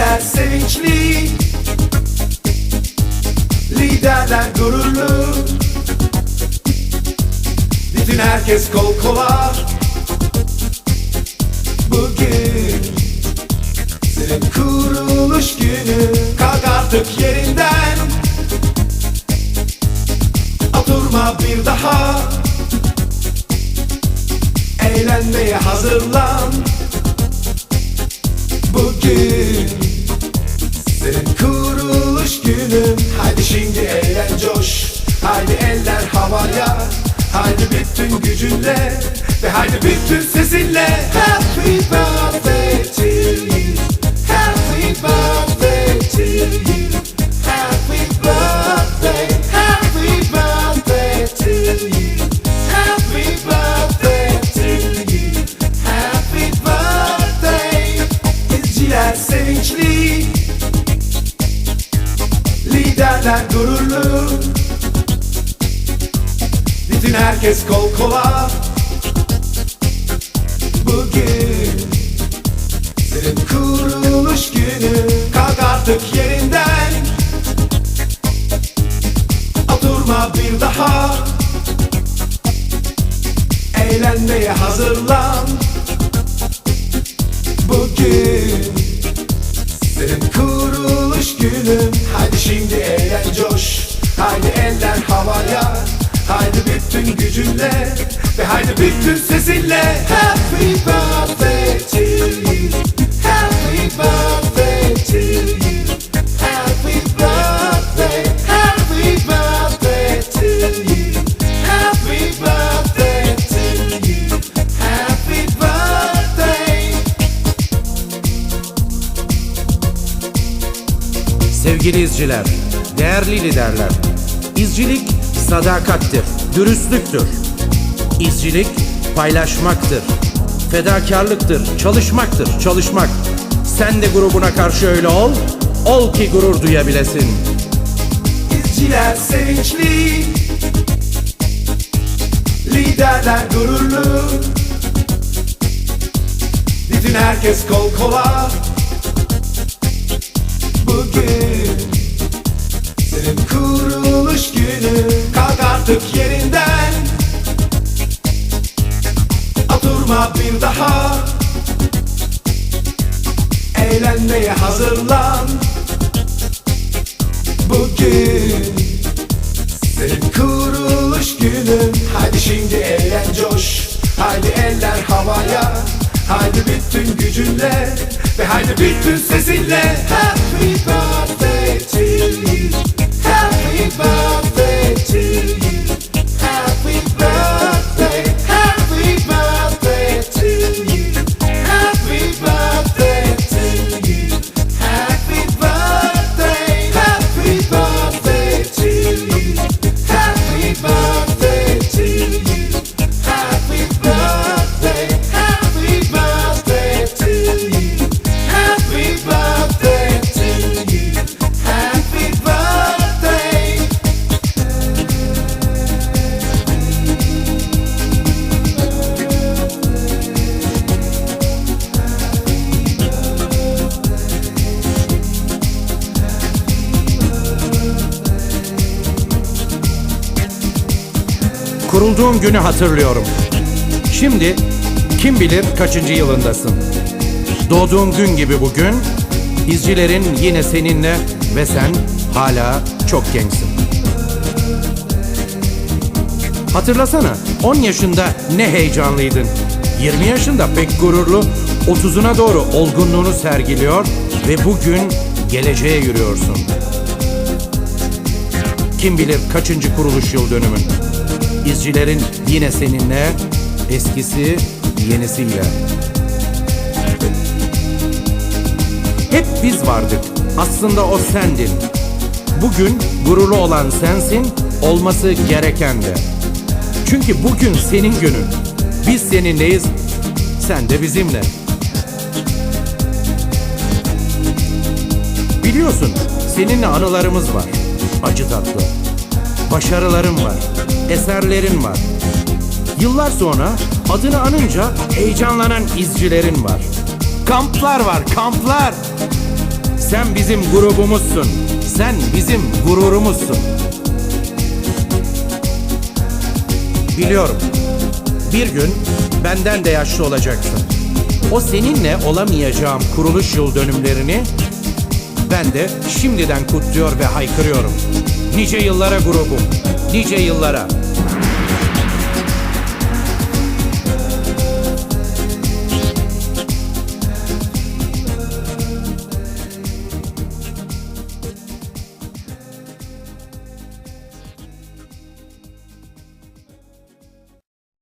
İzciler sevinçli. Liderler gururlu. Bütün herkes kol kola. Bugün Senin kuruluş günü. Kalk artık yerinden. Oturma bir daha. Eğlenmeye hazırlan. Bugün bütün gücünle Ve haydi bütün sesinle. Happy birthday to you. Happy birthday to you. Happy birthday. Happy birthday to you. Happy birthday to you. Happy birthday. İzciler sevinçli. Liderler gururlu Bütün herkes kol kola. Bugün Senin kuruluş günü. Kalk artık yerinden. Oturma bir daha. Eğlenmeye hazırlan. Bugün senin kuruluş günün. Haydi şimdi eğlen bütün gücünle Ve haydi bütün sesinle. Happy birthday to you. Happy birthday to you. Sevgili izciler, değerli liderler, izcilik sadakattir, dürüstlüktür. İzcilik paylaşmaktır, fedakarlıktır, çalışmaktır, çalışmak. Sen de grubuna karşı öyle ol, ol ki gurur duyabilesin. İzciler sevinçli Liderler gururlu Bütün herkes kol kola Bugün Senin kuruluş günü. Kalk artık yerinden. Oturma bir daha. Eğlenmeye hazırlan. Bugün senin kuruluş günün. Haydi şimdi eğlen coş. Haydi eller havaya. Haydi bütün gücünle Ve haydi bütün sesinle. Happy birthday Kurulduğum günü hatırlıyorum. Şimdi kim bilir kaçıncı yılındasın. Doğduğun gün gibi bugün, izcilerin yine seninle ve sen hala çok gençsin. Hatırlasana 10 yaşında ne heyecanlıydın. 20 yaşında pek gururlu, 30'una doğru olgunluğunu sergiliyor ve bugün geleceğe yürüyorsun. Kim bilir kaçıncı kuruluş yıl dönümün. İzcilerin yine seninle, eskisi yenisiyle. Hep biz vardık. Aslında o sendin. Bugün gururlu olan sensin, olması gereken de. Çünkü bugün senin günün. Biz seninleyiz, sen de bizimle. Biliyorsun, seninle anılarımız var. Acı tatlı. Başarıların var. Eserlerin var. Yıllar sonra adını anınca heyecanlanan izcilerin var. Kamplar var, kamplar. Sen bizim grubumuzsun. Sen bizim gururumuzsun. Biliyorum. Bir gün benden de yaşlı olacaksın. O seninle olamayacağım kuruluş yıl dönümlerini ben de şimdiden kutluyor ve haykırıyorum. Nice yıllara grubum. Nice yıllara.